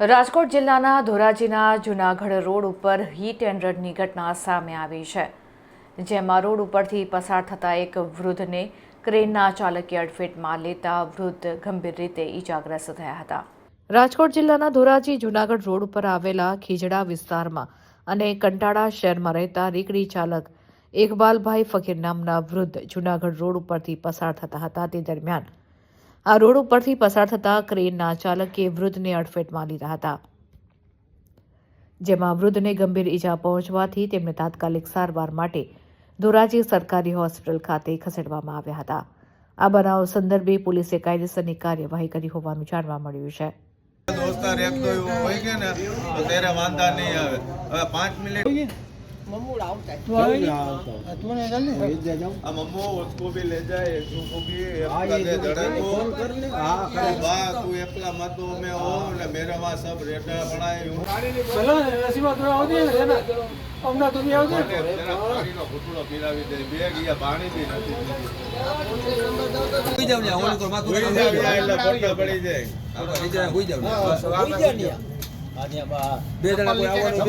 રાજકોટ જિલ્લાના ધોરાજીના જૂનાગઢ રોડ ઉપર હિટ એન્ડ રનની ઘટના સામે આવી છે, જેમાં રોડ ઉપરથી પસાર થતા એક વૃદ્ધને ક્રેનના ચાલકે અડફેટમાં લેતા વૃદ્ધ ગંભીર રીતે ઈજાગ્રસ્ત થયા હતા. રાજકોટ જિલ્લાના ધોરાજી જૂનાગઢ રોડ ઉપર આવેલા ખીજડા વિસ્તારમાં અને કંટાળા શહેરમાં રહેતા રીકડી ચાલક એકબાલભાઈ ફકીર નામના વૃદ્ધ જૂનાગઢ રોડ ઉપરથી પસાર થતા હતા. તે દરમિયાન આ રોડ ઉપરથી પસાર થતા ક્રેનના ચાલકે વૃદ્ધને અડફેટમાં લીધા હતા. જેમાં વૃદ્ધને ગંભીર ઈજા પહોંચવાથી તેમને તાત્કાલિક સારવાર માટે ધોરાજી સરકારી હોસ્પિટલ ખાતે ખસેડવામાં આવ્યા હતા. આ બનાવ સંદર્ભે પોલીસે કાયદેસરની કાર્યવાહી કરી હોવાનું જાણવા મળ્યું છે. દોસ્તાર એક તો એવું હોય કે ને ત્યારે વાંધા નહીં આવે. હવે પાંચ મિનિટ આ મમ્મો उसको भी ले जाए इसको भी एकला दे धड़े को बा तू एकला मत दो मैं हो ને मेरे वहाँ सब रेटा बनाए हूँ ચલો ને નસીબા તું આવતી ને એના હમણાં તું બી આવતી ને જરા પાણીનો ઘૂંટડો પીરાવી દે બે ગયા પાણી બી નથી હોઈ જાવ ને ઓલું તો માથું ભૂલી જાય એટલે ફોટા પડી જાય આપણે બીજા હોઈ જાવ ને. બે જણા કોઈ આવવાનું